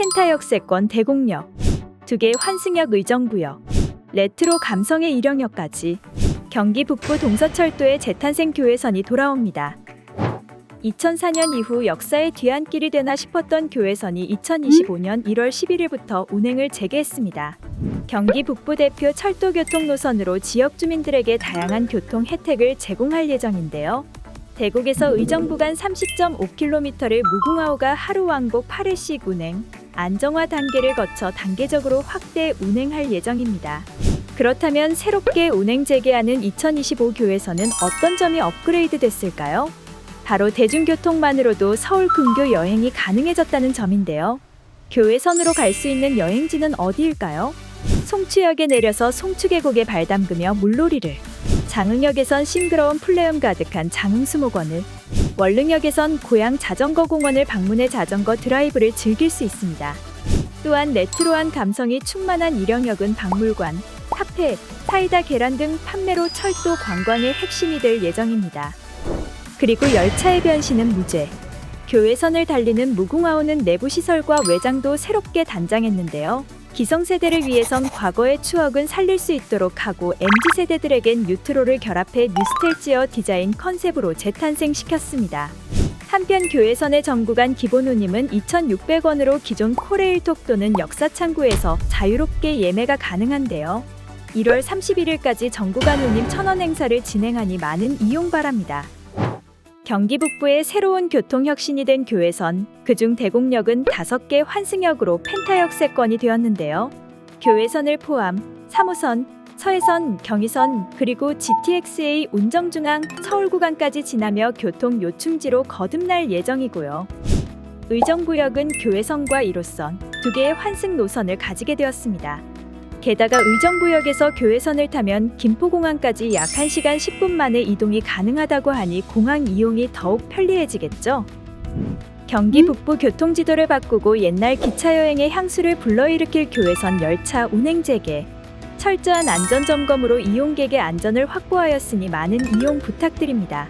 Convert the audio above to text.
펜타 역세권 대곡역, 두 개의 환승역 의정부역, 레트로 감성의 일영역까지 경기 북부 동서철도의 재탄생 교외선이 돌아옵니다. 2004년 이후 역사의 뒤안길이 되나 싶었던 교외선이 2025년 1월 11일부터 운행을 재개했습니다. 경기 북부 대표 철도 교통 노선으로 지역 주민들에게 다양한 교통 혜택을 제공할 예정인데요. 대곡에서 의정부 간 30.5km를 무궁화호가 하루 왕복 8회씩 운행, 안정화 단계를 거쳐 단계적으로 확대 운행할 예정입니다. 그렇다면 새롭게 운행 재개하는 2025 교회선은 어떤 점이 업그레이드 됐을까요? 바로 대중교통만으로도 서울 근교 여행이 가능해졌다는 점인데요. 교회선으로 갈 수 있는 여행지는 어디일까요? 송추역에 내려서 송추계곡에 발 담그며 물놀이를 장흥역에선 싱그러운 플레음 가득한 장흥수목원을 월릉역에선 고향 자전거 공원을 방문해 자전거 드라이브를 즐길 수 있습니다. 또한 레트로한 감성이 충만한 일영역은 박물관, 카페, 사이다 계란 등 판매로 철도 관광의 핵심이 될 예정입니다. 그리고 열차의 변신은 무죄. 교외선을 달리는 무궁화호는 내부 시설과 외장도 새롭게 단장했는데요. 기성세대를 위해선 과거의 추억은 살릴 수 있도록 하고 MZ세대들에겐 뉴트로를 결합해 뉴스텔지어 디자인 컨셉으로 재탄생시켰습니다. 한편 교외선의 정구간 기본 운임은 2,600원으로 기존 코레일톡 또는 역사창구에서 자유롭게 예매가 가능한데요. 1월 31일까지 정구간 운임 1,000원 행사를 진행하니 많은 이용 바랍니다. 경기 북부의 새로운 교통 혁신이 된 교외선, 그중 대곡역은 5개 환승역으로 펜타역 세권이 되었는데요. 교외선을 포함 3호선, 서해선, 경의선, 그리고 GTX-A 운정중앙 서울 구간까지 지나며 교통 요충지로 거듭날 예정이고요. 의정부역은 교외선과 1호선, 두 개의 환승 노선을 가지게 되었습니다. 게다가 의정부역에서 교외선을 타면 김포공항까지 약 1시간 10분 만에 이동이 가능하다고 하니 공항 이용이 더욱 편리해지겠죠? 경기 북부 교통지도를 바꾸고 옛날 기차 여행의 향수를 불러일으킬 교외선 열차 운행 재개. 철저한 안전 점검으로 이용객의 안전을 확보하였으니 많은 이용 부탁드립니다.